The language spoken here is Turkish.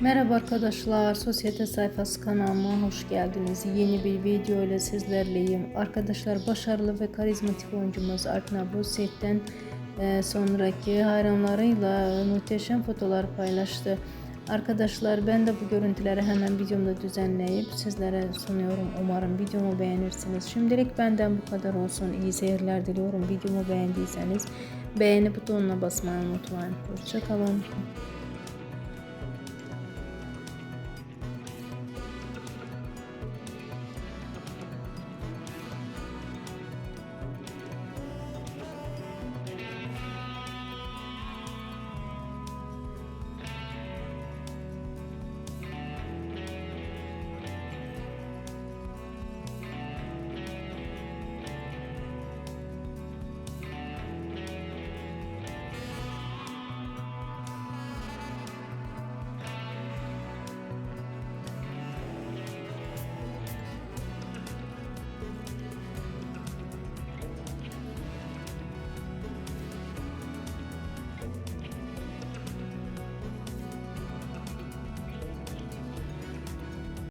Merhaba arkadaşlar, Sosyete Sayfası kanalıma hoş geldiniz. Yeni bir video ile sizlerleyim. Arkadaşlar başarılı ve karizmatik oyuncumuz Arpna Buset'ten e, sonraki hayranlarıyla muhteşem fotoğraflar paylaştı. Arkadaşlar ben de bu görüntüleri hemen videomda düzenleyip sizlere sunuyorum. Umarım videomu beğenirsiniz. Şimdilik benden bu kadar olsun. İyi seyirler diliyorum. Videomu beğendiyseniz beğeni butonuna basmayı unutmayın. Hoşçakalın.